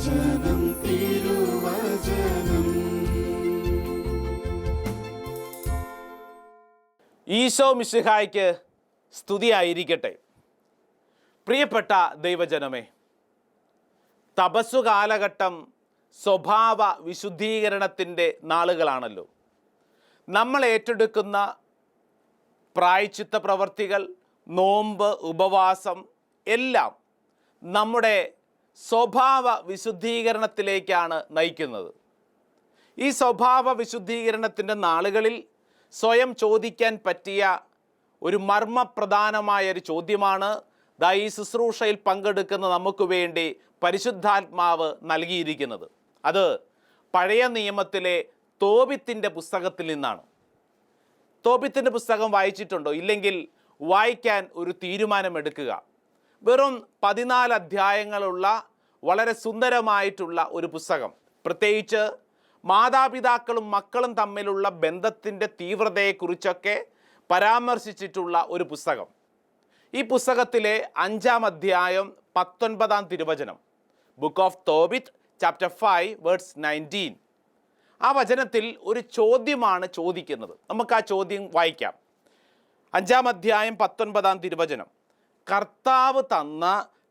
തിരുവചനം തിരുവചനം. ഈശോ മിശിഹായ്ക്ക് സ്തുതിയായിരിക്കട്ടെ. പ്രിയപ്പെട്ട ദൈവജനമേ തപസ്സു കാലഘട്ടം സ്വഭാവ വിശുദ്ധീകരണത്തിന്റെ നാളുകളാണല്ലോ. നമ്മൾ ഏറ്റെടുക്കുന്ന പ്രായച്ചിത്ത പ്രവർത്തികൾ നോമ്പ് ഉപവാസം എല്ലാം നമ്മുടെ സ്വഭാവ വിശുദ്ധീകരണത്തിലേക്കാണ് നയിക്കുന്നത്. ഈ സ്വഭാവ വിശുദ്ധീകരണത്തിന്റെ നാളുകളിൽ സ്വയം ചോദിക്കാൻ പറ്റിയ ഒരു മർമ്മപ്രധാനമായ ഒരു ചോദ്യമാണ് ദാ ഈ ശുശ്രൂഷയിൽ പങ്കെടുക്കുന്ന നമുക്ക് വേണ്ടി പരിശുദ്ധാത്മാവ് നൽകിയിരിക്കുന്നത്. അത് പഴയ നിയമത്തിലെ തോപിത്തിന്റെ പുസ്തകത്തിൽ നിന്നാണ്. തോപിത്തിന്റെ പുസ്തകം വായിച്ചിട്ടുണ്ടോ? ഇല്ലെങ്കിൽ വായിക്കാൻ ഒരു തീരുമാനമെടുക്കുക. വെറും പതിനാല് അധ്യായങ്ങളുള്ള വളരെ സുന്ദരമായിട്ടുള്ള ഒരു പുസ്തകം. പ്രത്യേകിച്ച് മാതാപിതാക്കളും മക്കളും തമ്മിലുള്ള ബന്ധത്തിന്റെ തീവ്രതയെക്കുറിച്ചൊക്കെ പരാമർശിച്ചിട്ടുള്ള ഒരു പുസ്തകം. ഈ പുസ്തകത്തിലെ അഞ്ചാം അധ്യായം പത്തൊൻപതാം തിരുവചനം. Book of Tobit chapter five words nineteen ആ വചനത്തിൽ ഒരു ചോദ്യമാണ് ചോദിക്കുന്നത്. നമുക്ക് ആ ചോദ്യം വായിക്കാം. അഞ്ചാം അധ്യായം പത്തൊൻപതാം തിരുവചനം. കർത്താവ് തന്ന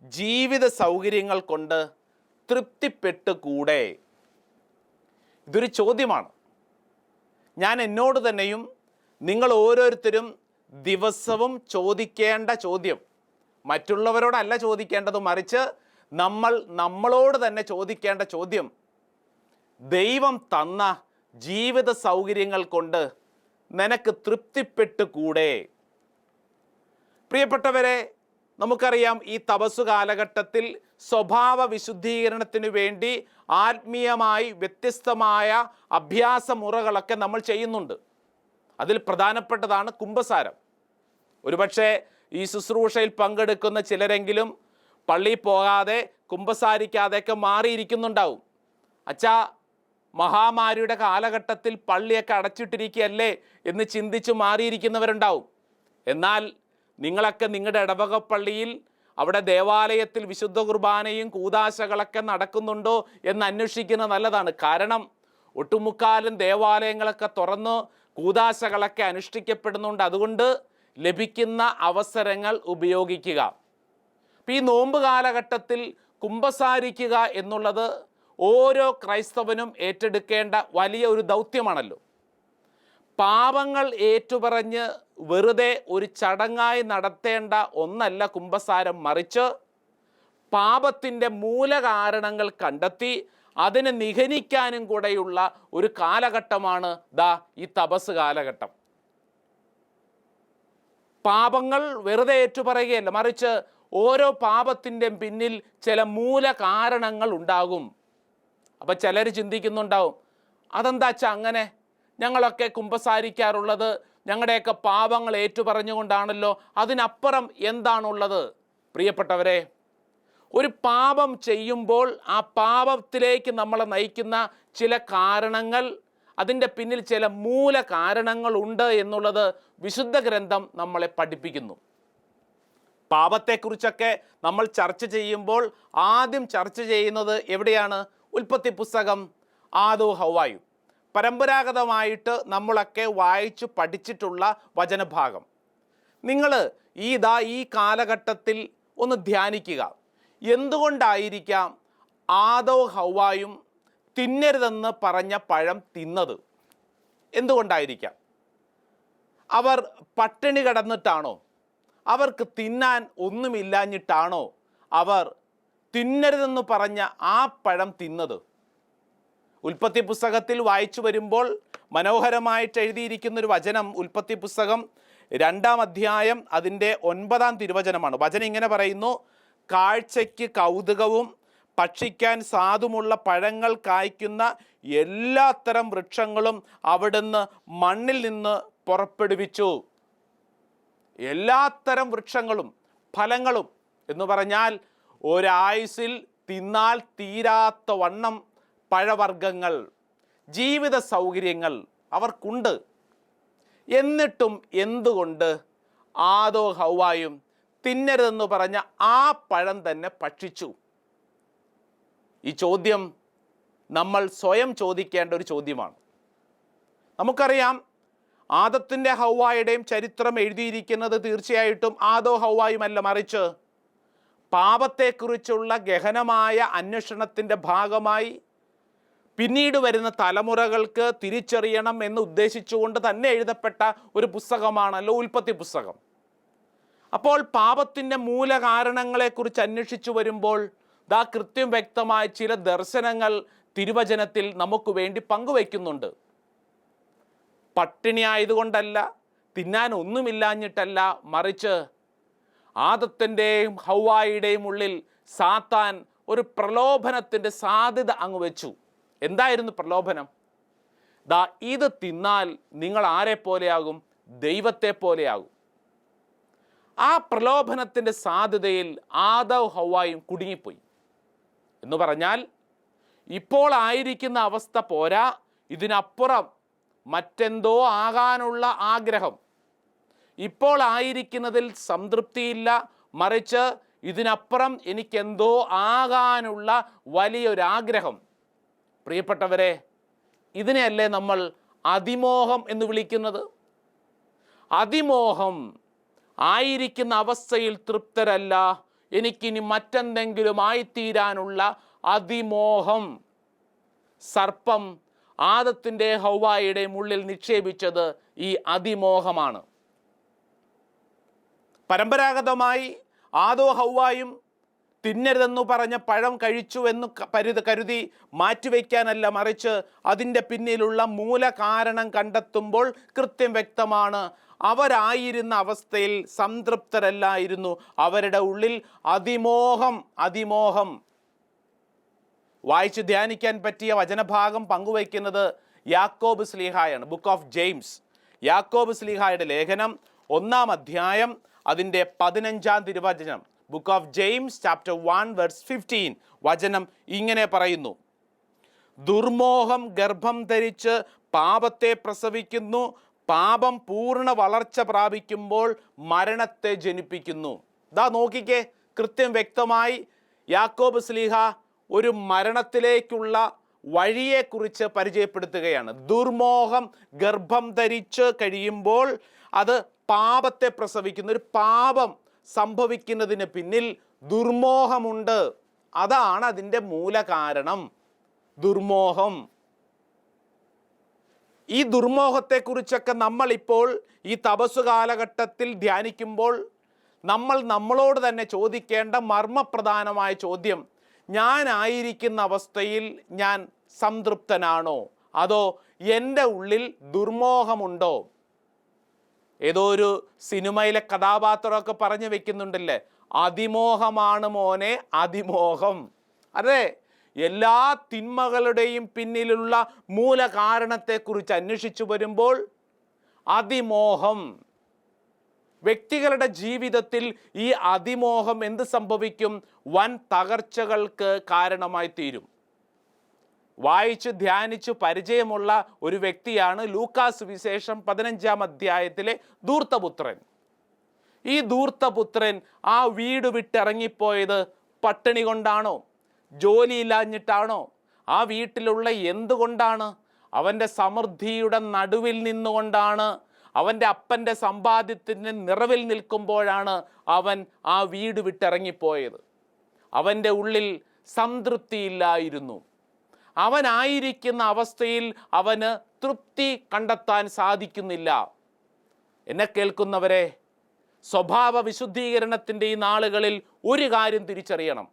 ജീവിത സൗകര്യങ്ങൾ കൊണ്ട് തൃപ്തിപ്പെട്ട് കൂടെ? ഇതൊരു ചോദ്യമാണ്. ഞാൻ എന്നോട് തന്നെയും നിങ്ങൾ ഓരോരുത്തരും ദിവസവും ചോദിക്കേണ്ട ചോദ്യം മറ്റുള്ളവരോടല്ല ചോദിക്കേണ്ടത് മറിച്ച് നമ്മൾ നമ്മളോട് തന്നെ ചോദിക്കേണ്ട ചോദ്യം ദൈവം തന്ന ജീവിത സൗകര്യങ്ങൾ കൊണ്ട് നിനക്ക് തൃപ്തിപ്പെട്ട് കൂടെ? പ്രിയപ്പെട്ടവരെ നമുക്കറിയാം ഈ തപസ്സു കാലഘട്ടത്തിൽ സ്വഭാവ വിശുദ്ധീകരണത്തിന് വേണ്ടി ആത്മീയമായി വ്യത്യസ്തമായ അഭ്യാസ മുറകളൊക്കെ നമ്മൾ ചെയ്യുന്നുണ്ട്. അതിൽ പ്രധാനപ്പെട്ടതാണ് കുംഭസാരം. ഒരുപക്ഷെ ഈ ശുശ്രൂഷയിൽ പങ്കെടുക്കുന്ന ചിലരെങ്കിലും പള്ളി പോകാതെ കുംഭസാരിക്കാതെയൊക്കെ മാറിയിരിക്കുന്നുണ്ടാവും. അച്ഛാ മഹാമാരിയുടെ കാലഘട്ടത്തിൽ പള്ളിയൊക്കെ അടച്ചിട്ടിരിക്കുകയല്ലേ എന്ന് ചിന്തിച്ച് മാറിയിരിക്കുന്നവരുണ്ടാവും. എന്നാൽ നിങ്ങളൊക്കെ നിങ്ങളുടെ ഇടവകപ്പള്ളിയിൽ അവിടെ ദേവാലയത്തിൽ വിശുദ്ധ കുർബാനയും കൂതാശകളൊക്കെ നടക്കുന്നുണ്ടോ എന്ന് അന്വേഷിക്കുന്നത് നല്ലതാണ്. കാരണം ഒട്ടുമുക്കാലും ദേവാലയങ്ങളൊക്കെ തുറന്ന് കൂതാശകളൊക്കെ അനുഷ്ഠിക്കപ്പെടുന്നുണ്ട്. അതുകൊണ്ട് ലഭിക്കുന്ന അവസരങ്ങൾ ഉപയോഗിക്കുക. അപ്പം ഈ നോമ്പ് കാലഘട്ടത്തിൽ കുമ്പസാരിക്കുക എന്നുള്ളത് ഓരോ ക്രൈസ്തവനും ഏറ്റെടുക്കേണ്ട വലിയ ഒരു ദൗത്യമാണല്ലോ. പാപങ്ങൾ ഏറ്റുപറഞ്ഞ് വെറുതെ ഒരു ചടങ്ങായി നടത്തേണ്ട ഒന്നല്ല കുംഭസാരം മറിച്ച് പാപത്തിന്റെ മൂലകാരണങ്ങൾ കണ്ടെത്തി അതിനെ നിഹനിക്കാനും കൂടെയുള്ള ഒരു കാലഘട്ടമാണ് ദാ ഈ തപസ് കാലഘട്ടം. പാപങ്ങൾ വെറുതെ ഏറ്റുപറയുകയല്ല മറിച്ച് ഓരോ പാപത്തിന്റെയും പിന്നിൽ ചില മൂല കാരണങ്ങൾ ഉണ്ടാകും. അപ്പം ചിലർ ചിന്തിക്കുന്നുണ്ടാവും അതെന്താച്ചാ അങ്ങനെ? ഞങ്ങളൊക്കെ കുമ്പസാരിക്കാറുള്ളത് ഞങ്ങളുടെയൊക്കെ പാപങ്ങൾ ഏറ്റുപറഞ്ഞുകൊണ്ടാണല്ലോ അതിനപ്പുറം എന്താണുള്ളത്? പ്രിയപ്പെട്ടവരെ ഒരു പാപം ചെയ്യുമ്പോൾ ആ പാപത്തിലേക്ക് നമ്മളെ നയിക്കുന്ന ചില കാരണങ്ങൾ അതിന്റെ പിന്നിൽ ചില മൂല കാരണങ്ങളുണ്ട് എന്നുള്ളത് വിശുദ്ധ ഗ്രന്ഥം നമ്മളെ പഠിപ്പിക്കുന്നു. പാപത്തെക്കുറിച്ചൊക്കെ നമ്മൾ ചർച്ച ചെയ്യുമ്പോൾ ആദ്യം ചർച്ച ചെയ്യുന്നത് എവിടെയാണ്? ഉൽപ്പത്തി പുസ്തകം ആദോ ഹവായു. പരമ്പരാഗതമായിട്ട് നമ്മളൊക്കെ വായിച്ചു പഠിച്ചിട്ടുള്ള വചനഭാഗം. നിങ്ങൾ ഈ ദാ ഈ കാലഘട്ടത്തിൽ ഒന്ന് ധ്യാനിക്കുക. എന്തുകൊണ്ടായിരിക്കാം ആദോ ഹൗവായും തിന്നരുതെന്ന് പറഞ്ഞ പഴം തിന്നത്? എന്തുകൊണ്ടായിരിക്കാം? അവർ പട്ടിണി കിടന്നിട്ടാണോ? അവർക്ക് തിന്നാൻ ഒന്നുമില്ലാഞ്ഞിട്ടാണോ അവർ തിന്നരുതെന്ന് പറഞ്ഞ ആ പഴം തിന്നത്? ഉൽപ്പത്തി പുസ്തകത്തിൽ വായിച്ചു വരുമ്പോൾ മനോഹരമായിട്ട് എഴുതിയിരിക്കുന്ന ഒരു വചനം ഉൽപ്പത്തി പുസ്തകം രണ്ടാം അധ്യായം അതിന്റെ ഒൻപതാം തിരുവചനമാണ്. വചനം ഇങ്ങനെ പറയുന്നു കാഴ്ചയ്ക്ക് കൗതുകവും ഭക്ഷിക്കാൻ സാധുമുള്ള പഴങ്ങൾ കായ്ക്കുന്ന എല്ലാത്തരം വൃക്ഷങ്ങളും അവിടുന്ന് മണ്ണിൽ നിന്ന് പുറപ്പെടുവിച്ചു. എല്ലാത്തരം വൃക്ഷങ്ങളും ഫലങ്ങളും എന്ന് പറഞ്ഞാൽ ഒരായുസിൽ തിന്നാൽ തീരാത്ത വണ്ണം പഴവർഗങ്ങൾ ജീവിത സൗകര്യങ്ങൾ അവർക്കുണ്ട്. എന്നിട്ടും എന്തുകൊണ്ട് ആദോ ഹൗവായും തിന്നരുതെന്ന് പറഞ്ഞ ആ പഴം തന്നെ ഭക്ഷിച്ചു? ഈ ചോദ്യം നമ്മൾ സ്വയം ചോദിക്കേണ്ട ഒരു ചോദ്യമാണ്. നമുക്കറിയാം ആദത്തിന്റെ ഹൗവായുടെയും ചരിത്രം എഴുതിയിരിക്കുന്നത് തീർച്ചയായിട്ടും ആദോ ഹൗവായുമല്ല. മറിച്ച് പാപത്തെക്കുറിച്ചുള്ള ഗഹനമായ അന്വേഷണത്തിന്റെ ഭാഗമായി പിന്നീട് വരുന്ന തലമുറകൾക്ക് തിരിച്ചറിയണം എന്ന് ഉദ്ദേശിച്ചുകൊണ്ട് തന്നെ എഴുതപ്പെട്ട ഒരു പുസ്തകമാണല്ലോ ഉൽപ്പത്തി പുസ്തകം. അപ്പോൾ പാപത്തിന്റെ മൂലകാരണങ്ങളെക്കുറിച്ച് അന്വേഷിച്ചു വരുമ്പോൾ ദാ കൃത്യം വ്യക്തമായ ചില ദർശനങ്ങൾ തിരുവചനത്തിൽ നമുക്ക് വേണ്ടി പങ്കുവയ്ക്കുന്നുണ്ട്. പട്ടിണി ആയതുകൊണ്ടല്ല തിന്നാൻ ഒന്നുമില്ലാഞ്ഞിട്ടല്ല മറിച്ച് ആദത്തിന്റെയും ഹൗവായിയുടെയും ഉള്ളിൽ സാത്താൻ ഒരു പ്രലോഭനത്തിന്റെ സാധ്യത അങ്ങ് വെച്ചു. എന്തായിരുന്നു പ്രലോഭനം? ദാ ഇത് തിന്നാൽ നിങ്ങൾ ആരെ പോലെയാകും? ദൈവത്തെ പോലെയാകും. ആ പ്രലോഭനത്തിന്റെ സാധ്യതയിൽ ആദവ് ഹൗവായും കുടുങ്ങിപ്പോയി. എന്ന് പറഞ്ഞാൽ ഇപ്പോൾ ആയിരിക്കുന്ന അവസ്ഥ പോരാ ഇതിനപ്പുറം മറ്റെന്തോ ആകാനുള്ള ആഗ്രഹം. ഇപ്പോൾ ആയിരിക്കുന്നതിൽ സംതൃപ്തിയില്ല മറിച്ച് ഇതിനപ്പുറം എനിക്കെന്തോ ആകാനുള്ള വലിയൊരാഗ്രഹം. പ്രിയപ്പെട്ടവരെ ഇതിനെയല്ലേ നമ്മൾ അതിമോഹം എന്ന് വിളിക്കുന്നത്? അതിമോഹം ആയിരിക്കുന്ന അവസ്ഥയിൽ തൃപ്തരല്ല. എനിക്കിനി മറ്റെന്തെങ്കിലും ആയിത്തീരാനുള്ള അതിമോഹം. സർപ്പം ആദത്തിന്റെ ഹൗവായുടെ മുള്ളിൽ നിക്ഷേപിച്ചത് ഈ അതിമോഹമാണ്. പരമ്പരാഗതമായി ആദോ ഹൗവായും തിന്നരുതെന്നു പറഞ്ഞ പഴം കഴിച്ചു എന്ന് പരുത് കരുതി മാറ്റിവെക്കാനല്ല മറിച്ച് അതിന്റെ പിന്നിലുള്ള മൂലകാരണം കണ്ടെത്തുമ്പോൾ കൃത്യം വ്യക്തമാണ്. അവരായിരുന്ന അവസ്ഥയിൽ സംതൃപ്തരല്ലായിരുന്നു. അവരുടെ ഉള്ളിൽ അതിമോഹം അതിമോഹം. വായിച്ച് ധ്യാനിക്കാൻ പറ്റിയ വചനഭാഗം പങ്കുവയ്ക്കുന്നത് യാക്കോബ് സ്ലീഹായാണ് ബുക്ക് ഓഫ് ജെയിംസ്. യാക്കോബ് സ്ലീഹായുടെ ലേഖനം ഒന്നാം അധ്യായം അതിന്റെ പതിനഞ്ചാം തിരുവചനം. Book of James chapter one verse fifteen വചനം ഇങ്ങനെ പറയുന്നു. ദുർമോഹം ഗർഭം ധരിച്ച് പാപത്തെ പ്രസവിക്കുന്നു. പാപം പൂർണ വളർച്ച പ്രാപിക്കുമ്പോൾ മരണത്തെ ജനിപ്പിക്കുന്നു. ദാ നോക്കിക്കേ കൃത്യം വ്യക്തമായി യാക്കോബ് സ്ലീഹ ഒരു മരണത്തിലേക്കുള്ള വഴിയെക്കുറിച്ച് പരിചയപ്പെടുത്തുകയാണ്. ദുർമോഹം ഗർഭം ധരിച്ച് കഴിയുമ്പോൾ അത് പാപത്തെ പ്രസവിക്കുന്ന. ഒരു പാപം സംഭവിക്കുന്നതിന് പിന്നിൽ ദുർമോഹമുണ്ട്. അതാണ് അതിന്റെ മൂലകാരണം ദുർമോഹം. ഈ ദുർമോഹത്തെക്കുറിച്ചൊക്കെ നമ്മളിപ്പോൾ ഈ തപസ് കാലഘട്ടത്തിൽ ധ്യാനിക്കുമ്പോൾ നമ്മൾ നമ്മളോട് തന്നെ ചോദിക്കേണ്ട മർമ്മപ്രധാനമായ ചോദ്യം ഞാനായിരിക്കുന്ന അവസ്ഥയിൽ ഞാൻ സംതൃപ്തനാണോ? അതോ എന്റെ ഉള്ളിൽ ദുർമോഹമുണ്ടോ? ഏതോ ഒരു സിനിമയിലെ കഥാപാത്രമൊക്കെ പറഞ്ഞു വെക്കുന്നുണ്ടല്ലേ? അതിമോഹമാണ് മോനെ അതിമോഹം. അതെ എല്ലാ തിന്മകളുടെയും പിന്നിലുള്ള മൂല മൂലകാരണത്തെക്കുറിച്ച് അന്വേഷിച്ചു വരുമ്പോൾ അതിമോഹം. വ്യക്തികളുടെ ജീവിതത്തിൽ ഈ അതിമോഹം എന്ത് സംഭവിക്കും? വൻ തകർച്ചകൾക്ക് കാരണമായി തീരും. വായിച്ച് ധ്യാനിച്ച് പരിചയമുള്ള ഒരു വ്യക്തിയാണ് ലൂക്കാസ് വിശേഷം പതിനഞ്ചാം അധ്യായത്തിലെ ധൂർത്തപുത്രൻ. ഈ ധൂർത്തപുത്രൻ ആ വീട് വിട്ടിറങ്ങിപ്പോയത് പട്ടിണി കൊണ്ടാണോ? ജോലിയില്ലാഞ്ഞിട്ടാണോ ആ വീട്ടിലുള്ള എന്തുകൊണ്ടാണ്? അവന്റെ സമൃദ്ധിയുടെ നടുവിൽ നിന്നുകൊണ്ടാണ് അവന്റെ അപ്പന്റെ സമ്പാദ്യത്തിന്റെ നിറവിൽ നിൽക്കുമ്പോഴാണ് അവൻ ആ വീട് വിട്ടിറങ്ങിപ്പോയത്. അവന്റെ ഉള്ളിൽ സംതൃപ്തിയില്ലായിരുന്നു. അവനായിരിക്കുന്ന അവസ്ഥയിൽ അവന് തൃപ്തി കണ്ടെത്താൻ സാധിക്കുന്നില്ല. എന്നെ കേൾക്കുന്നവരെ സ്വഭാവ വിശുദ്ധീകരണത്തിന്റെ ഈ നാളുകളിൽ ഒരു കാര്യം തിരിച്ചറിയണം.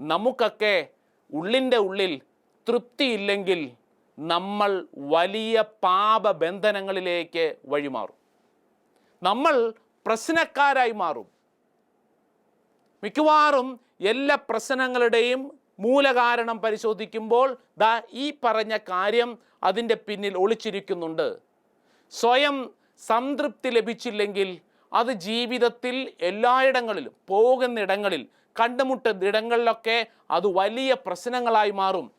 നമുക്കൊക്കെ ഉള്ളിന്റെ ഉള്ളിൽ തൃപ്തിയില്ലെങ്കിൽ നമ്മൾ വലിയ പാപബന്ധനങ്ങളിലേക്ക് വഴിമാറും. നമ്മൾ പ്രശ്നക്കാരായി മാറും. മിക്കവാറും എല്ലാ പ്രശ്നങ്ങളുടെയും മൂലകാരണം പരിശോധിക്കുമ്പോൾ ദാ ഈ പറഞ്ഞ കാര്യം അതിന്റെ പിന്നിൽ ഒളിച്ചിരിക്കുന്നുണ്ട്. സ്വയം സംതൃപ്തി ലഭിച്ചില്ലെങ്കിൽ അത് ജീവിതത്തിൽ എല്ലായിടങ്ങളിലും പോകുന്നിടങ്ങളിൽ കണ്ടുമുട്ടുന്ന ഇടങ്ങളിലൊക്കെ അത് വലിയ പ്രശ്നങ്ങളായി മാറും.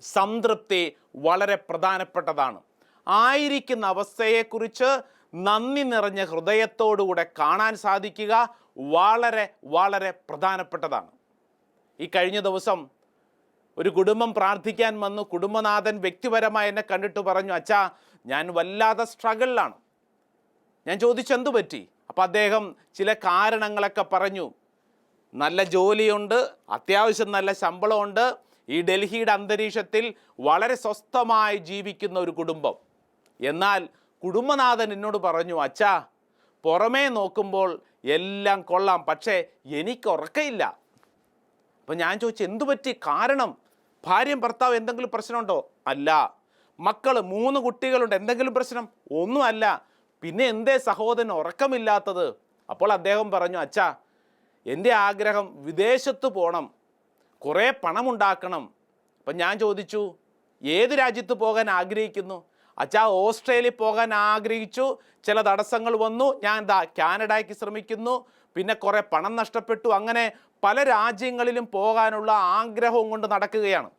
സംതൃപ്തി വളരെ പ്രധാനപ്പെട്ടതാണ്. ആയിരിക്കുന്ന അവസ്ഥയെക്കുറിച്ച് നന്ദി നിറഞ്ഞ ഹൃദയത്തോടുകൂടെ കാണാൻ സാധിക്കുക വളരെ വളരെ പ്രധാനപ്പെട്ടതാണ്. ഈ കഴിഞ്ഞ ദിവസം ഒരു കുടുംബം പ്രാർത്ഥിക്കാൻ വന്നു. കുടുംബനാഥൻ വ്യക്തിപരമായി എന്നെ കണ്ടിട്ട് പറഞ്ഞു അച്ഛാ ഞാൻ വല്ലാതെ സ്ട്രഗിളിലാണ് ഞാൻ ചോദിച്ചെന്തു പറ്റി? അപ്പം അദ്ദേഹം ചില കാരണങ്ങളൊക്കെ പറഞ്ഞു. നല്ല ജോലിയുണ്ട് അത്യാവശ്യം നല്ല ശമ്പളമുണ്ട്. ഈ ഡൽഹിയുടെ അന്തരീക്ഷത്തിൽ വളരെ സ്വസ്ഥമായി ജീവിക്കുന്ന ഒരു കുടുംബം. എന്നാൽ കുടുംബനാഥൻ എന്നോട് പറഞ്ഞു അച്ഛാ പുറമേ നോക്കുമ്പോൾ എല്ലാം കൊള്ളാം പക്ഷേ എനിക്ക് ഉറക്കയില്ല അപ്പം ഞാൻ ചോദിച്ചു എന്തു പറ്റി? കാരണം ഭാര്യയും ഭർത്താവ് എന്തെങ്കിലും പ്രശ്നമുണ്ടോ? അല്ല. മക്കൾ മൂന്ന് കുട്ടികളുണ്ട്. എന്തെങ്കിലും പ്രശ്നം? ഒന്നുമല്ല. പിന്നെ എന്തേ സഹോദരൻ ഉറക്കമില്ലാത്തത്? അപ്പോൾ അദ്ദേഹം പറഞ്ഞു അച്ഛാ എന്റെ ആഗ്രഹം വിദേശത്ത് പോകണം കുറേ പണമുണ്ടാക്കണം. അപ്പം ഞാൻ ചോദിച്ചു ഏത് രാജ്യത്ത് പോകാൻ ആഗ്രഹിക്കുന്നു? അച്ഛാ ഓസ്ട്രേലിയ പോകാൻ ആഗ്രഹിച്ചു. ചില തടസ്സങ്ങൾ വന്നു. ഞാൻ ദാ കാനഡയ്ക്ക് ശ്രമിക്കുന്നു. പിന്നെ കുറേ പണം നഷ്ടപ്പെട്ടു. അങ്ങനെ പല രാജ്യങ്ങളിലും പോകാനുള്ള ആഗ്രഹവും കൊണ്ട് നടക്കുകയാണ്.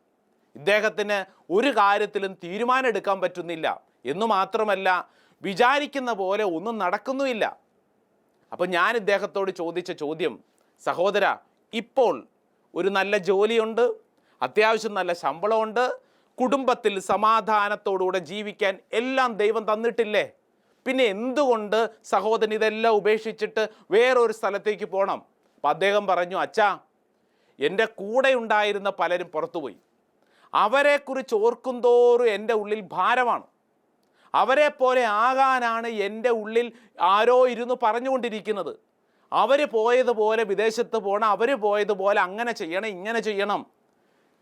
ഇദ്ദേഹത്തിന് ഒരു കാര്യത്തിലും തീരുമാനം എടുക്കാൻ പറ്റുന്നില്ല. എന്നു മാത്രമല്ല വിചാരിക്കുന്ന പോലെ ഒന്നും നടക്കുന്നുമില്ല. അപ്പം ഞാൻ ഇദ്ദേഹത്തോട് ചോദിച്ച ചോദ്യം സഹോദര ഇപ്പോൾ ഒരു നല്ല ജോലിയുണ്ട് അത്യാവശ്യം നല്ല ശമ്പളമുണ്ട് കുടുംബത്തിൽ സമാധാനത്തോടുകൂടെ ജീവിക്കാൻ എല്ലാം ദൈവം തന്നിട്ടില്ലേ? പിന്നെ എന്തുകൊണ്ട് സഹോദരൻ ഇതെല്ലാം ഉപേക്ഷിച്ചിട്ട് വേറൊരു സ്ഥലത്തേക്ക് പോകണം അപ്പം അദ്ദേഹം പറഞ്ഞു അച്ഛാ എന്റെ കൂടെ ഉണ്ടായിരുന്ന പലരും പുറത്തുപോയി. അവരെക്കുറിച്ച് ഓർക്കുന്തോറും എന്റെ ഉള്ളിൽ ഭാരമാണ്. അവരെ പോലെ ആകാനാണ് എന്റെ ഉള്ളിൽ ആരോ ഇരുന്ന് പറഞ്ഞുകൊണ്ടിരിക്കുന്നത്. അവർ പോയതുപോലെ വിദേശത്ത് പോകണം അവർ പോയതുപോലെ അങ്ങനെ ചെയ്യണം ഇങ്ങനെ ചെയ്യണം.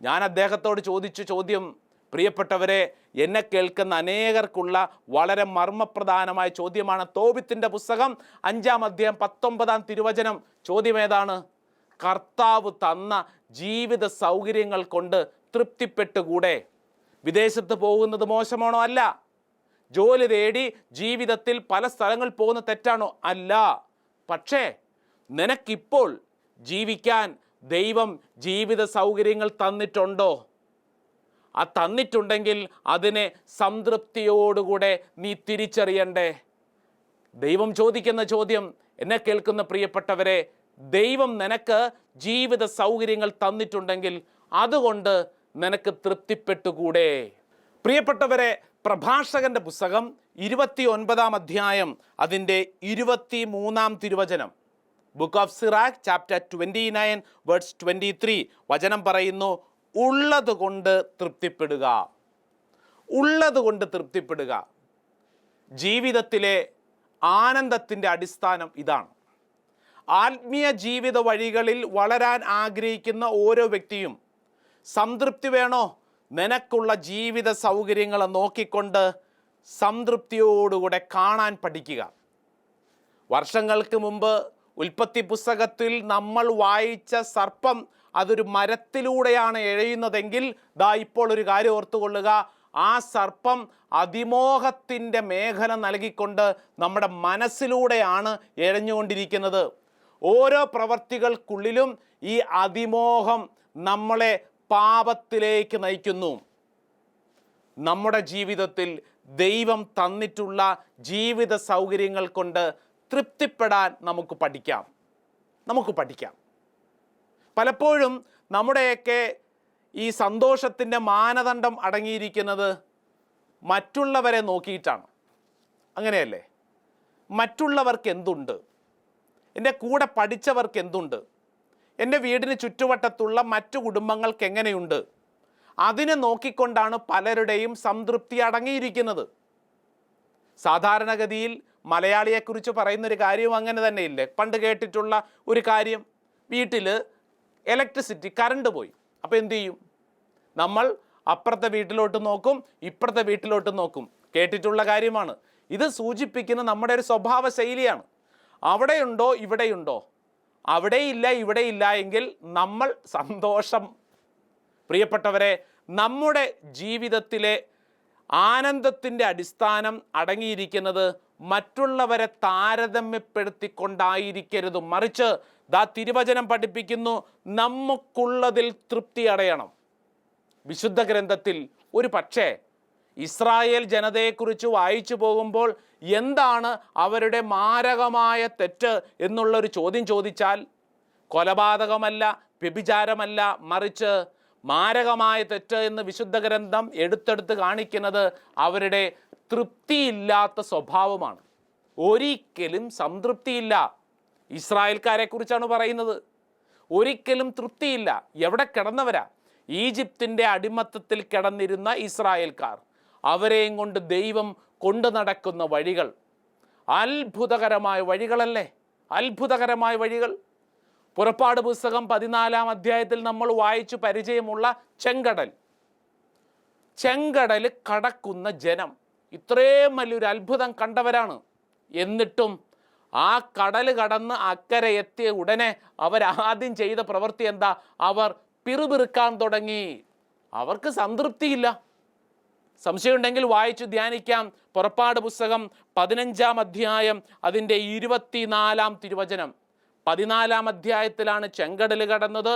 ഞാൻ അദ്ദേഹത്തോട് ചോദിച്ചു ചോദ്യം പ്രിയപ്പെട്ടവരെ എന്നെ കേൾക്കുന്ന അനേകർക്കുള്ള വളരെ മർമ്മപ്രധാനമായ ചോദ്യമാണ് തോബിത്തിന്റെ പുസ്തകം. അഞ്ചാം അധ്യായം പത്തൊമ്പതാം തിരുവചനം. ചോദ്യം ഏതാണ്? കർത്താവ് തന്ന ജീവിത സൗകര്യങ്ങൾ കൊണ്ട് തൃപ്തിപ്പെട്ടുകൂടെ? വിദേശത്ത് പോകുന്നത് മോശമാണോ? അല്ല. ജോലി തേടി ജീവിതത്തിൽ പല സ്ഥലങ്ങൾ പോകുന്ന തെറ്റാണോ? അല്ല. പക്ഷേ നിനക്കിപ്പോൾ ജീവിക്കാൻ ദൈവം ജീവിത സൗകര്യങ്ങൾ തന്നിട്ടുണ്ടോ? ആ തന്നിട്ടുണ്ടെങ്കിൽ അതിനെ സംതൃപ്തിയോടുകൂടെ നീ തിരിച്ചറിയണ്ടേ? ദൈവം ചോദിക്കുന്ന ചോദ്യം എന്നെ കേൾക്കുന്ന പ്രിയപ്പെട്ടവരെ ദൈവം നിനക്ക് ജീവിത സൗകര്യങ്ങൾ തന്നിട്ടുണ്ടെങ്കിൽ അതുകൊണ്ട് നിനക്ക് തൃപ്തിപ്പെട്ടുകൂടെ? പ്രിയപ്പെട്ടവരെ പ്രഭാഷകന്റെ പുസ്തകം ഇരുപത്തി ഒൻപതാം അധ്യായം അതിന്റെ ഇരുപത്തി മൂന്നാം തിരുവചനം. Book of Sirach chapter twenty nine words twenty three വചനം പറയുന്നു ഉള്ളത് കൊണ്ട് തൃപ്തിപ്പെടുക. ഉള്ളത് കൊണ്ട് തൃപ്തിപ്പെടുക. ജീവിതത്തിലെ ആനന്ദത്തിന്റെ അടിസ്ഥാനം ഇതാണ്. ആത്മീയ ജീവിത വഴികളിൽ വളരാൻ ആഗ്രഹിക്കുന്ന ഓരോ വ്യക്തിയും സംതൃപ്തി വേണോ? നിനക്കുള്ള ജീവിത സൗകര്യങ്ങളെ നോക്കിക്കൊണ്ട് സംതൃപ്തിയോടുകൂടെ കാണാൻ പഠിക്കുക. വർഷങ്ങൾക്ക് മുമ്പ് ഉൽപ്പത്തി പുസ്തകത്തിൽ നമ്മൾ വായിച്ച സർപ്പം അതൊരു മരത്തിലൂടെയാണ് എഴയുന്നതെങ്കിൽ ദാ ഇപ്പോൾ ഒരു കാര്യം ഓർത്തുകൊള്ളുക. ആ സർപ്പം അതിമോഹത്തിന്റെ മേഖല നൽകിക്കൊണ്ട് നമ്മുടെ മനസ്സിലൂടെയാണ് എഴഞ്ഞുകൊണ്ടിരിക്കുന്നത്. ഓരോ പ്രവർത്തികൾക്കുള്ളിലും ഈ അതിമോഹം നമ്മളെ പാപത്തിലേക്ക് നയിക്കുന്നു. നമ്മുടെ ജീവിതത്തിൽ ദൈവം തന്നിട്ടുള്ള ജീവിത സൗകര്യങ്ങൾ കൊണ്ട് തൃപ്തിപ്പെടാൻ നമുക്ക് പഠിക്കാം. നമുക്ക് പഠിക്കാം. പലപ്പോഴും നമ്മുടെയൊക്കെ ഈ സന്തോഷത്തിന്റെ മാനദണ്ഡം അടങ്ങിയിരിക്കുന്നത് മറ്റുള്ളവരെ നോക്കിയിട്ടാണ്. അങ്ങനെയല്ലേ? മറ്റുള്ളവർക്ക് എന്തുണ്ട്? എന്റെ കൂടെ പഠിച്ചവർക്ക് എന്തുണ്ട്? എന്റെ വീടിന് ചുറ്റുവട്ടത്തുള്ള മറ്റു കുടുംബങ്ങൾക്ക് എങ്ങനെയുണ്ട്? അതിനെ നോക്കിക്കൊണ്ടാണ് പലരുടെയും സംതൃപ്തി അടങ്ങിയിരിക്കുന്നത്. സാധാരണഗതിയിൽ മലയാളിയെക്കുറിച്ച് പറയുന്നൊരു കാര്യവും അങ്ങനെ തന്നെയില്ലേ? പണ്ട് കേട്ടിട്ടുള്ള ഒരു കാര്യം വീട്ടിൽ ഇലക്ട്രിസിറ്റി കറണ്ട് പോയി. അപ്പോൾ എന്തു ചെയ്യും? നമ്മൾ അപ്പുറത്തെ വീട്ടിലോട്ട് നോക്കും ഇപ്പുറത്തെ വീട്ടിലോട്ട് നോക്കും. കേട്ടിട്ടുള്ള കാര്യമാണ്. ഇത് സൂചിപ്പിക്കുന്ന നമ്മുടെ ഒരു സ്വഭാവ ശൈലിയാണ്. അവിടെയുണ്ടോ ഇവിടെയുണ്ടോ? അവിടെയില്ല ഇവിടെയില്ല എങ്കിൽ നമ്മൾ സന്തോഷം. പ്രിയപ്പെട്ടവരെ നമ്മുടെ ജീവിതത്തിലെ ആനന്ദത്തിന്റെ അടിസ്ഥാനം അടങ്ങിയിരിക്കുന്നത് മറ്റുള്ളവരെ താരതമ്യപ്പെടുത്തിക്കൊണ്ടായിരിക്കരുത്. മറിച്ച് ദാ തിരുവചനം പഠിപ്പിക്കുന്നു നമുക്കുള്ളതിൽ തൃപ്തി അടയണം. വിശുദ്ധ ഗ്രന്ഥത്തിൽ ഒരു പക്ഷേ ഇസ്രായേൽ ജനതയെക്കുറിച്ച് വായിച്ചു പോകുമ്പോൾ എന്താണ് അവരുടെ മാരകമായ തെറ്റ് എന്നുള്ളൊരു ചോദ്യം ചോദിച്ചാൽ കൊലപാതകമല്ല വ്യഭിചാരമല്ല. മറിച്ച് മാരകമായ തെറ്റ് എന്ന് വിശുദ്ധ ഗ്രന്ഥം എടുത്തെടുത്ത് കാണിക്കുന്നത് അവരുടെ തൃപ്തിയില്ലാത്ത സ്വഭാവമാണ്. ഒരിക്കലും സംതൃപ്തിയില്ല. ഇസ്രായേൽക്കാരെ കുറിച്ചാണ് പറയുന്നത്. ഒരിക്കലും തൃപ്തിയില്ല. എവിടെ കിടന്നവരാ? ഈജിപ്തിന്റെ അടിമത്തത്തിൽ കിടന്നിരുന്ന ഇസ്രായേൽക്കാർ. അവരെയും കൊണ്ട് ദൈവം കൊണ്ടു നടക്കുന്ന വഴികൾ. അത്ഭുതകരമായ വഴികളല്ലേ? അത്ഭുതകരമായ വഴികൾ. പുറപ്പാട് പുസ്തകം പതിനാലാം അധ്യായത്തിൽ നമ്മൾ വായിച്ചു പരിചയമുള്ള ചെങ്കടൽ. ചെങ്കടൽ കടക്കുന്ന ജനം. ഇത്രയും വലിയൊരു അത്ഭുതം കണ്ടവരാണ്. എന്നിട്ടും ആ കടൽ കടന്ന് അക്കരെ എത്തിയ ഉടനെ അവരാദ്യം ചെയ്ത പ്രവൃത്തി എന്താ? അവർ പിറുപിറുക്കാൻ തുടങ്ങി. അവർക്ക് സംതൃപ്തിയില്ല. സംശയമുണ്ടെങ്കിൽ വായിച്ചു ധ്യാനിക്കാം. പുറപ്പാട് പുസ്തകം പതിനഞ്ചാം അധ്യായം അതിന്റെ ഇരുപത്തിനാലാം തിരുവചനം. പതിനാലാം അധ്യായത്തിലാണ് ചെങ്കടൽ കടന്നത്.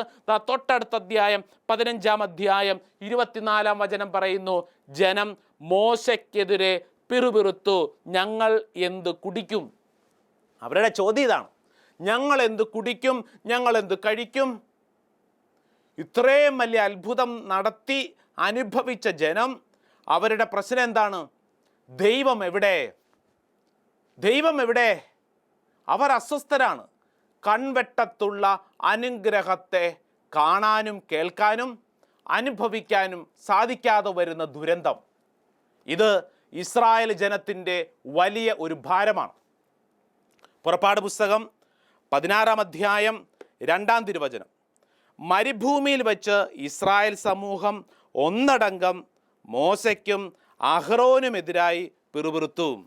തൊട്ടടുത്ത അധ്യായം പതിനഞ്ചാം അധ്യായം ഇരുപത്തിനാലാം വചനം പറയുന്നു ജനം മോശയ്ക്കെതിരെ പിറുപിറുത്തു ഞങ്ങൾ എന്ത് കുടിക്കും? അവരുടെ ചോദ്യം ഇതാണ് ഞങ്ങൾ എന്ത് കുടിക്കും? ഞങ്ങൾ എന്ത് കഴിക്കും? ഇത്രയും വലിയ അത്ഭുതം നടത്തി അനുഭവിച്ച ജനം അവരുടെ പ്രശ്നം എന്താണ്? ദൈവം എവിടെ? ദൈവം എവിടെ? അവർ അസ്വസ്ഥരാണ്. കൺവെട്ടത്തുള്ള അനുഗ്രഹത്തെ കാണാനും കേൾക്കാനും അനുഭവിക്കാനും സാധിക്കാതെ വരുന്ന ദുരന്തം. ഇത് ഇസ്രായേൽ ജനത്തിന്റെ വലിയ ഒരു ഭാരമാണ്. പുറപ്പാട് പുസ്തകം പതിനാറാം അധ്യായം രണ്ടാം തിരുവചനം. മരുഭൂമിയിൽ വെച്ച് ഇസ്രായേൽ സമൂഹം ഒന്നടങ്കം മോശയ്ക്കും അഹ്റോനുമെതിരായി പിറുപിറുത്തു.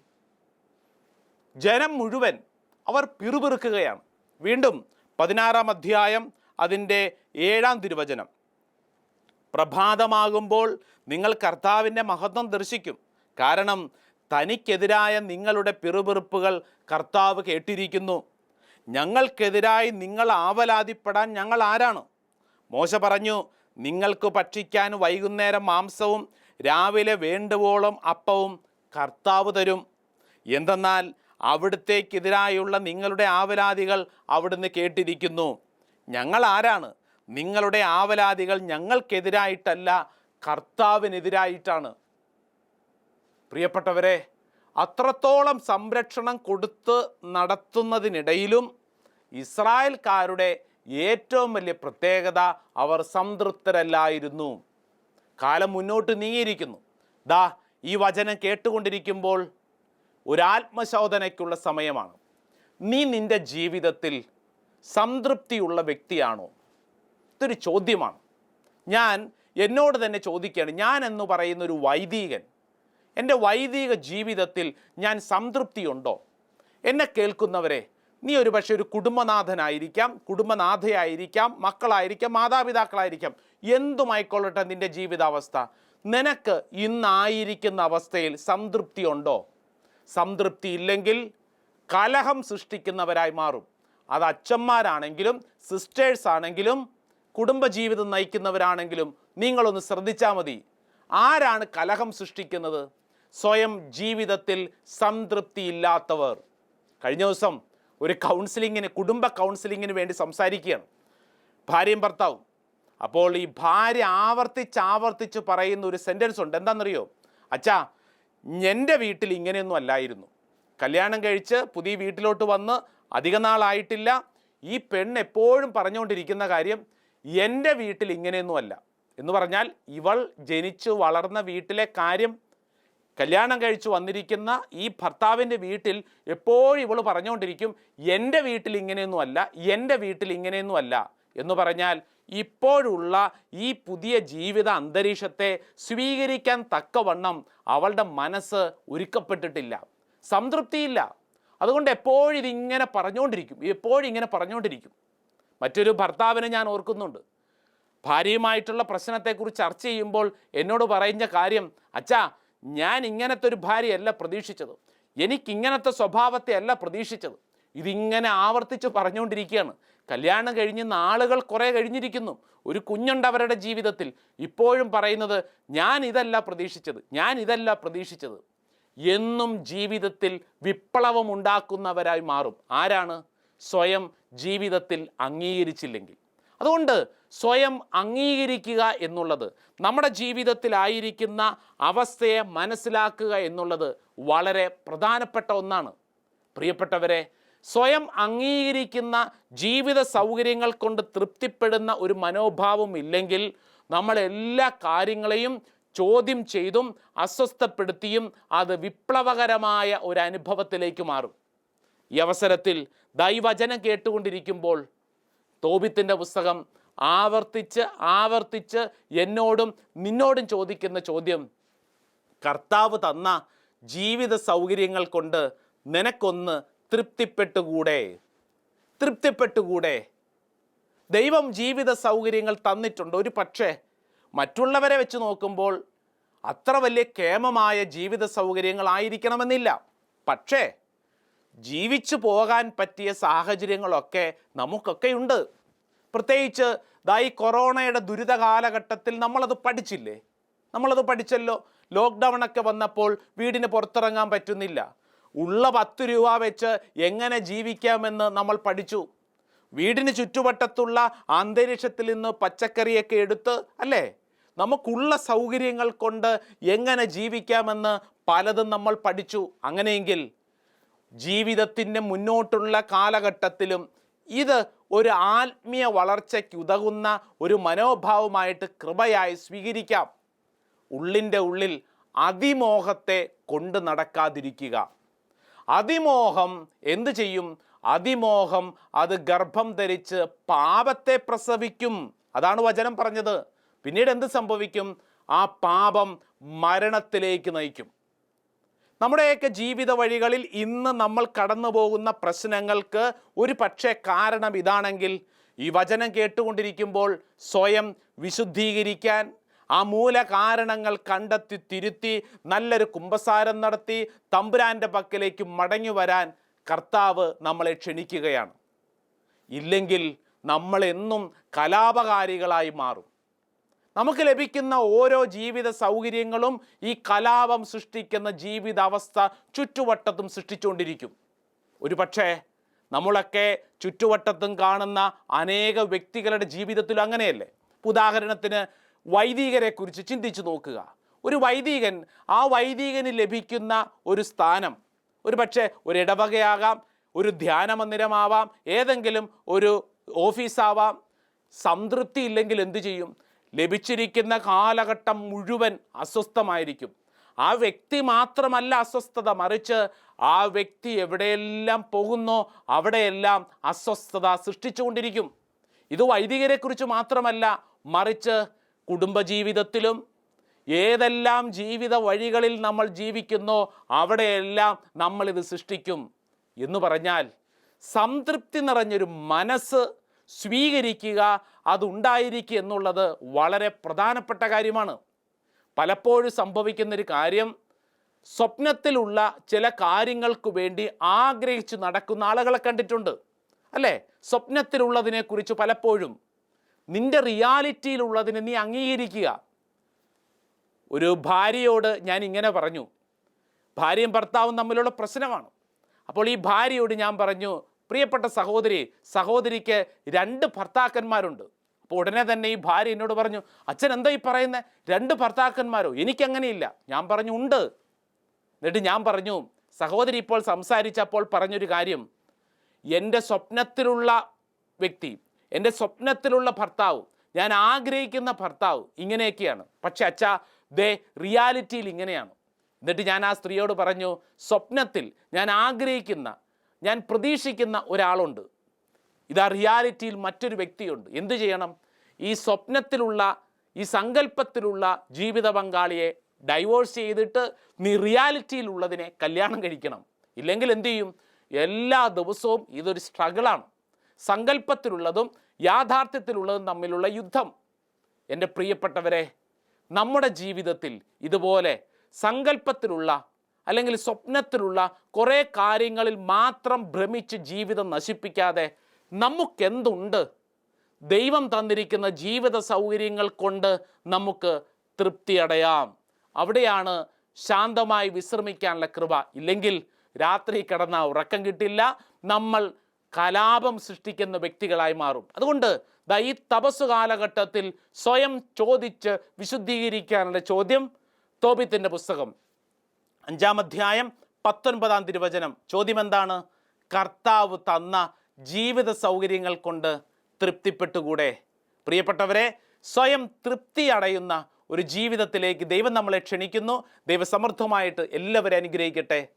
ജനം മുഴുവൻ അവർ പിറുപിറുക്കുകയാണ്. വീണ്ടും പതിനാറാം അധ്യായം അതിന്റെ ഏഴാം തിരുവചനം. പ്രഭാതമാകുമ്പോൾ നിങ്ങൾ കർത്താവിന്റെ മഹത്വം ദർശിക്കും. കാരണം തനിക്കെതിരായ നിങ്ങളുടെ പിറുപിറുപ്പുകൾ കർത്താവ് കേട്ടിരിക്കുന്നു. ഞങ്ങൾക്കെതിരായി നിങ്ങൾ ആവലാതിപ്പെടാൻ ഞങ്ങൾ ആരാണ്? മോശ പറഞ്ഞു നിങ്ങൾക്ക് ഭക്ഷിക്കാൻ വൈകുന്നേരം മാംസവും രാവിലെ വേണ്ടുവോളം അപ്പവും കർത്താവ് തരും. എന്തെന്നാൽ അവിടുത്തേക്കെതിരായുള്ള നിങ്ങളുടെ ആവലാതികൾ അവിടുന്ന് കേട്ടിരിക്കുന്നു. ഞങ്ങൾ ആരാണ്? നിങ്ങളുടെ ആവലാതികൾ ഞങ്ങൾക്കെതിരായിട്ടല്ല കർത്താവിനെതിരായിട്ടാണ്. പ്രിയപ്പെട്ടവരെ അത്രത്തോളം സംരക്ഷണം കൊടുത്ത് നടത്തുന്നതിനിടയിലും ഇസ്രായേൽക്കാരുടെ ഏറ്റവും വലിയ പ്രത്യേകത അവർ സംതൃപ്തരല്ലായിരുന്നു. കാലം മുന്നോട്ട് നീങ്ങിയിരിക്കുന്നു. ദാ ഈ വചനം കേട്ടുകൊണ്ടിരിക്കുമ്പോൾ ഒരാത്മശോധനയ്ക്കുള്ള സമയമാണ്. നീ നിന്റെ ജീവിതത്തിൽ സംതൃപ്തിയുള്ള വ്യക്തിയാണോ? ഇതൊരു ചോദ്യമാണ്. ഞാൻ എന്നോട് തന്നെ ചോദിക്കുകയാണ്. ഞാൻ എന്ന് പറയുന്ന ഒരു വൈദികൻ എന്റെ വൈദിക ജീവിതത്തിൽ ഞാൻ സംതൃപ്തിയുണ്ടോ? എന്നെ കേൾക്കുന്നവരെ നീ ഒരു പക്ഷേ ഒരു കുടുംബനാഥനായിരിക്കാം കുടുംബനാഥയായിരിക്കാം മക്കളായിരിക്കാം മാതാപിതാക്കളായിരിക്കാം. എന്തുമായിക്കൊള്ളട്ടെ നിന്റെ ജീവിതാവസ്ഥ? നിനക്ക് ഇന്നായിരിക്കുന്ന അവസ്ഥയിൽ സംതൃപ്തി ഉണ്ടോ സംതൃപ്തി ഇല്ലെങ്കിൽ കലഹം സൃഷ്ടിക്കുന്നവരായി മാറും. അത് അച്ഛന്മാരാണെങ്കിലും സിസ്റ്റേഴ്സ് ആണെങ്കിലും കുടുംബജീവിതം നയിക്കുന്നവരാണെങ്കിലും നിങ്ങളൊന്ന് ശ്രദ്ധിച്ചാൽ മതി. ആരാണ് കലഹം സൃഷ്ടിക്കുന്നത്? സ്വയം ജീവിതത്തിൽ സംതൃപ്തി ഇല്ലാത്തവർ. കഴിഞ്ഞ ദിവസം ഒരു കൗൺസിലിങ്ങിന് കുടുംബ കൗൺസിലിങ്ങിന് വേണ്ടി സംസാരിക്കുകയാണ്. ഭാര്യയും ഭർത്താവും. അപ്പോൾ ഈ ഭാര്യ ആവർത്തിച്ച് ആവർത്തിച്ച് പറയുന്ന ഒരു സെന്റൻസ് ഉണ്ട്. എന്താണെന്നറിയോ? അച്ഛാ എന്റെ വീട്ടിൽ ഇങ്ങനെയൊന്നും അല്ലായിരുന്നു. കല്യാണം കഴിച്ച് പുതിയ വീട്ടിലോട്ട് വന്ന് അധിക നാളായിട്ടില്ല. ഈ പെണ്ണ് എപ്പോഴും പറഞ്ഞുകൊണ്ടിരിക്കുന്ന കാര്യം എന്റെ വീട്ടിൽ ഇങ്ങനെയൊന്നും അല്ല. എന്ന് പറഞ്ഞാൽ ഇവൾ ജനിച്ചു വളർന്ന വീട്ടിലെ കാര്യം കല്യാണം കഴിച്ചു വന്നിരിക്കുന്ന ഈ ഭർത്താവിന്റെ വീട്ടിൽ എപ്പോഴും ഇവൾ പറഞ്ഞുകൊണ്ടിരിക്കും എന്റെ വീട്ടിൽ ഇങ്ങനെയൊന്നും അല്ല എന്റെ വീട്ടിൽ ഇങ്ങനെയൊന്നും അല്ല. എന്ന് പറഞ്ഞാൽ ഇപ്പോഴുള്ള ഈ പുതിയ ജീവിത അന്തരീക്ഷത്തെ സ്വീകരിക്കാൻ തക്കവണ്ണം അവളുടെ മനസ്സ് ഒരുക്കപ്പെട്ടിട്ടില്ല. സംതൃപ്തിയില്ല. അതുകൊണ്ട് എപ്പോഴിതിങ്ങനെ പറഞ്ഞുകൊണ്ടിരിക്കും എപ്പോഴും ഇങ്ങനെ പറഞ്ഞുകൊണ്ടിരിക്കും മറ്റൊരു ഭർത്താവിനെ ഞാൻ ഓർക്കുന്നുണ്ട്. ഭാര്യയുമായിട്ടുള്ള പ്രശ്നത്തെക്കുറിച്ച് ചർച്ച ചെയ്യുമ്പോൾ എന്നോട് പറയുന്ന കാര്യം അച്ഛാ ഞാൻ ഇങ്ങനത്തെ ഒരു ഭാര്യയല്ല പ്രതീക്ഷിച്ചത്. എനിക്കിങ്ങനത്തെ സ്വഭാവത്തെ അല്ല പ്രതീക്ഷിച്ചത്. ഇതിങ്ങനെ ആവർത്തിച്ച് പറഞ്ഞുകൊണ്ടിരിക്കുകയാണ് കല്യാണം കഴിഞ്ഞ് നാളുകൾ കുറേ കഴിഞ്ഞിരിക്കുന്നു. ഒരു കുഞ്ഞുണ്ട് അവരുടെ ജീവിതത്തിൽ. ഇപ്പോഴും പറയുന്നത് ഞാൻ ഇതല്ല പ്രതീക്ഷിച്ചത്. ഞാൻ ഇതല്ല പ്രതീക്ഷിച്ചത്. എന്നും ജീവിതത്തിൽ വിപ്ലവം ഉണ്ടാക്കുന്നവരായി മാറും. ആരാണ്? സ്വയം ജീവിതത്തിൽ അംഗീകരിച്ചില്ലെങ്കിൽ. അതുകൊണ്ട് സ്വയം അംഗീകരിക്കുക എന്നുള്ളത് നമ്മുടെ ജീവിതത്തിലായിരിക്കുന്ന അവസ്ഥയെ മനസ്സിലാക്കുക എന്നുള്ളത് വളരെ പ്രധാനപ്പെട്ട ഒന്നാണ്. പ്രിയപ്പെട്ടവരെ സ്വയം അംഗീകരിക്കുന്ന ജീവിത സൗകര്യങ്ങൾ കൊണ്ട് തൃപ്തിപ്പെടുന്ന ഒരു മനോഭാവം ഇല്ലെങ്കിൽ നമ്മൾ എല്ലാ കാര്യങ്ങളെയും ചോദ്യം ചെയ്തും അസ്വസ്ഥപ്പെടുത്തിയും അത് വിപ്ലവകരമായ ഒരു അനുഭവത്തിലേക്ക് മാറും. ഈ അവസരത്തിൽ ദൈവചനം കേട്ടുകൊണ്ടിരിക്കുമ്പോൾ തോബിത്തിന്റെ പുസ്തകം ആവർത്തിച്ച് ആവർത്തിച്ച് എന്നോടും നിന്നോടും ചോദിക്കുന്ന ചോദ്യം കർത്താവ് തന്ന ജീവിത സൗകര്യങ്ങൾ കൊണ്ട് നിനക്കൊന്ന് തൃപ്തിപ്പെട്ടുകൂടെ? തൃപ്തിപ്പെട്ടുകൂടെ? ദൈവം ജീവിത സൗകര്യങ്ങൾ തന്നിട്ടുണ്ട്. ഒരു പക്ഷേ മറ്റുള്ളവരെ വെച്ച് നോക്കുമ്പോൾ അത്ര വലിയ കേമമായ ജീവിത സൗകര്യങ്ങളായിരിക്കണമെന്നില്ല പക്ഷേ ജീവിച്ചു പോകാൻ പറ്റിയ സാഹചര്യങ്ങളൊക്കെ നമുക്കൊക്കെ ഉണ്ട് പ്രത്യേകിച്ച് ദാ ഈ കൊറോണയുടെ ദുരിത കാലഘട്ടത്തിൽ നമ്മളത് പഠിച്ചില്ലേ? നമ്മളത് പഠിച്ചല്ലോ? ലോക്ക്ഡൗൺ ഒക്കെ വന്നപ്പോൾ വീടിന് പുറത്തിറങ്ങാൻ പറ്റുന്നില്ല. ഉള്ള പത്ത് രൂപ വെച്ച് എങ്ങനെ ജീവിക്കാമെന്ന് നമ്മൾ പഠിച്ചു. വീടിന് ചുറ്റുവട്ടത്തുള്ള അന്തരീക്ഷത്തിൽ നിന്ന് പച്ചക്കറിയൊക്കെ എടുത്ത് അല്ലേ? നമുക്കുള്ള സൗകര്യങ്ങൾ കൊണ്ട് എങ്ങനെ ജീവിക്കാമെന്ന് പലതും നമ്മൾ പഠിച്ചു. അങ്ങനെയെങ്കിൽ ജീവിതത്തിന്റെ മുന്നോട്ടുള്ള കാലഘട്ടത്തിലും ഇത് ഒരു ആത്മീയ വളർച്ചയ്ക്ക് ഉതകുന്ന ഒരു മനോഭാവമായിട്ട് കൃപയായി സ്വീകരിക്കാം. ഉള്ളിന്റെ ഉള്ളിൽ അതിമോഹത്തെ കൊണ്ടു നടക്കാതിരിക്കുക. അതിമോഹം എന്തു ചെയ്യും? അതിമോഹം അത് ഗർഭം ധരിച്ച് പാപത്തെ പ്രസവിക്കും. അതാണ് വചനം പറഞ്ഞത്. പിന്നീട് എന്ത് സംഭവിക്കും? ആ പാപം മരണത്തിലേക്ക് നയിക്കും. നമ്മുടെയൊക്കെ ജീവിത വഴികളിൽ ഇന്ന് നമ്മൾ കടന്നു പോകുന്ന പ്രശ്നങ്ങൾക്ക് ഒരു പക്ഷേ കാരണം ഇതാണെങ്കിൽ ഈ വചനം കേട്ടുകൊണ്ടിരിക്കുമ്പോൾ സ്വയം വിശുദ്ധീകരിക്കാൻ ആ മൂലകാരണങ്ങൾ കണ്ടെത്തി തിരുത്തി നല്ലൊരു കുംഭസാരം നടത്തി തമ്പുരാന്റെ പക്കലേക്ക് മടങ്ങി വരാൻ കർത്താവ് നമ്മളെ ക്ഷണിക്കുകയാണ്. ഇല്ലെങ്കിൽ നമ്മളെന്നും കലാപകാരികളായി മാറും. നമുക്ക് ലഭിക്കുന്ന ഓരോ ജീവിത സൗകര്യങ്ങളും ഈ കലാപം സൃഷ്ടിക്കുന്ന ജീവിതാവസ്ഥ ചുറ്റുവട്ടത്തും സൃഷ്ടിച്ചുകൊണ്ടിരിക്കും. ഒരു പക്ഷേ നമ്മളൊക്കെ ചുറ്റുവട്ടത്തും കാണുന്ന അനേക വ്യക്തികളുടെ ജീവിതത്തിലും അങ്ങനെയല്ലേ? ഉദാഹരണത്തിന് വൈദികരെക്കുറിച്ച് ചിന്തിച്ചു നോക്കുക. ഒരു വൈദികൻ ആ വൈദികന് ലഭിക്കുന്ന ഒരു സ്ഥാനം ഒരു പക്ഷേ ഒരു ഇടവകയാകാം ഒരു ധ്യാന മന്ദിരമാവാം ഏതെങ്കിലും ഒരു ഓഫീസാവാം സംതൃപ്തി ഇല്ലെങ്കിൽ എന്തു ചെയ്യും? ലഭിച്ചിരിക്കുന്ന കാലഘട്ടം മുഴുവൻ അസ്വസ്ഥമായിരിക്കും. ആ വ്യക്തി മാത്രമല്ല അസ്വസ്ഥത മറിച്ച് ആ വ്യക്തി എവിടെയെല്ലാം പോകുന്നോ അവിടെയെല്ലാം അസ്വസ്ഥത സൃഷ്ടിച്ചുകൊണ്ടിരിക്കും. ഇത് വൈദികരെക്കുറിച്ച് മാത്രമല്ല മറിച്ച് കുടുംബജീവിതത്തിലും ഏതെല്ലാം ജീവിത വഴികളിൽ നമ്മൾ ജീവിക്കുന്നോ അവിടെയെല്ലാം നമ്മളിത് സൃഷ്ടിക്കും എന്ന് പറഞ്ഞാൽ സംതൃപ്തി നിറഞ്ഞൊരു മനസ്സ് സ്വീകരിക്കുക അതുണ്ടായിരിക്കുക എന്നുള്ളത് വളരെ പ്രധാനപ്പെട്ട കാര്യമാണ്. പലപ്പോഴും സംഭവിക്കുന്നൊരു കാര്യം സ്വപ്നത്തിലുള്ള ചില കാര്യങ്ങൾക്ക് വേണ്ടി ആഗ്രഹിച്ച് നടക്കുന്ന ആളുകളെ കണ്ടിട്ടുണ്ട്. അല്ലേ? സ്വപ്നത്തിലുള്ളതിനെക്കുറിച്ച് പലപ്പോഴും. നിന്റെ റിയാലിറ്റിയിലുള്ളതിനെ നീ അംഗീകരിക്കുക. ഒരു ഭാര്യയോട് ഞാൻ ഇങ്ങനെ പറഞ്ഞു. ഭാര്യയും ഭർത്താവും തമ്മിലുള്ള പ്രശ്നമാണ്. അപ്പോൾ ഈ ഭാര്യയോട് ഞാൻ പറഞ്ഞു പ്രിയപ്പെട്ട സഹോദരി സഹോദരിക്ക് രണ്ട് ഭർത്താക്കന്മാരുണ്ട്. അപ്പോൾ ഉടനെ തന്നെ ഈ ഭാര്യ എന്നോട് പറഞ്ഞു അച്ഛൻ എന്താ ഈ പറയുന്നത് രണ്ട് ഭർത്താക്കന്മാരോ? എനിക്കങ്ങനെയില്ല. ഞാൻ പറഞ്ഞു ഉണ്ട്. എന്നിട്ട് ഞാൻ പറഞ്ഞു സഹോദരി ഇപ്പോൾ സംസാരിച്ചപ്പോൾ പറഞ്ഞൊരു കാര്യം. എന്റെ സ്വപ്നത്തിലുള്ള വ്യക്തി എന്റെ സ്വപ്നത്തിലുള്ള ഭർത്താവ് ഞാൻ ആഗ്രഹിക്കുന്ന ഭർത്താവ് ഇങ്ങനെയൊക്കെയാണ്. പക്ഷെ അച്ഛാ ദേ റിയാലിറ്റിയിൽ ഇങ്ങനെയാണ്. എന്നിട്ട് ഞാൻ ആ സ്ത്രീയോട് പറഞ്ഞു സ്വപ്നത്തിൽ ഞാൻ ആഗ്രഹിക്കുന്ന ഞാൻ പ്രതീക്ഷിക്കുന്ന ഒരാളുണ്ട്. ഇതാ റിയാലിറ്റിയിൽ മറ്റൊരു വ്യക്തിയുണ്ട്. എന്തു ചെയ്യണം? ഈ സ്വപ്നത്തിലുള്ള ഈ സങ്കല്പത്തിലുള്ള ജീവിത പങ്കാളിയെ ഡൈവോഴ്സ് ചെയ്തിട്ട് നീ റിയാലിറ്റിയിലുള്ളതിനെ കല്യാണം കഴിക്കണം. ഇല്ലെങ്കിൽ എന്തു ചെയ്യും? എല്ലാ ദിവസവും ഇതൊരു സ്ട്രഗിളാണ് സങ്കല്പത്തിലുള്ളതും യാഥാർത്ഥ്യത്തിലുള്ളതും തമ്മിലുള്ള യുദ്ധം. എന്റെ പ്രിയപ്പെട്ടവരെ നമ്മുടെ ജീവിതത്തിൽ ഇതുപോലെ സങ്കല്പത്തിലുള്ള അല്ലെങ്കിൽ സ്വപ്നത്തിലുള്ള കുറേ കാര്യങ്ങളിൽ മാത്രം ഭ്രമിച്ച് ജീവിതം നശിപ്പിക്കാതെ നമുക്കെന്തുണ്ട്? ദൈവം തന്നിരിക്കുന്ന ജീവിത സൗകര്യങ്ങൾ കൊണ്ട് നമുക്ക് തൃപ്തി അടയാം. അവിടെയാണ് ശാന്തമായി വിശ്രമിക്കാനുള്ള കൃപ. ഇല്ലെങ്കിൽ രാത്രി കിടന്ന ഉറക്കം കിട്ടില്ല. നമ്മൾ കലാപം സൃഷ്ടിക്കുന്ന വ്യക്തികളായി മാറും. അതുകൊണ്ട് ദാ ഈ തപസ് കാലഘട്ടത്തിൽ സ്വയം ചോദിച്ച് വിശുദ്ധീകരിക്കാനുള്ള ചോദ്യം തോബിത്തിന്റെ പുസ്തകം. അഞ്ചാം അധ്യായം പത്തൊൻപതാം തിരുവചനം. ചോദ്യം എന്താണ് കർത്താവ് തന്ന ജീവിത സൗകര്യങ്ങൾ കൊണ്ട് തൃപ്തിപ്പെട്ടുകൂടെ? പ്രിയപ്പെട്ടവരെ സ്വയം തൃപ്തി അടയുന്ന ഒരു ജീവിതത്തിലേക്ക് ദൈവം നമ്മളെ ക്ഷണിക്കുന്നു. ദൈവസമൃദ്ധമായിട്ട് എല്ലാവരെയും അനുഗ്രഹിക്കട്ടെ.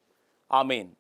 ആമീൻ.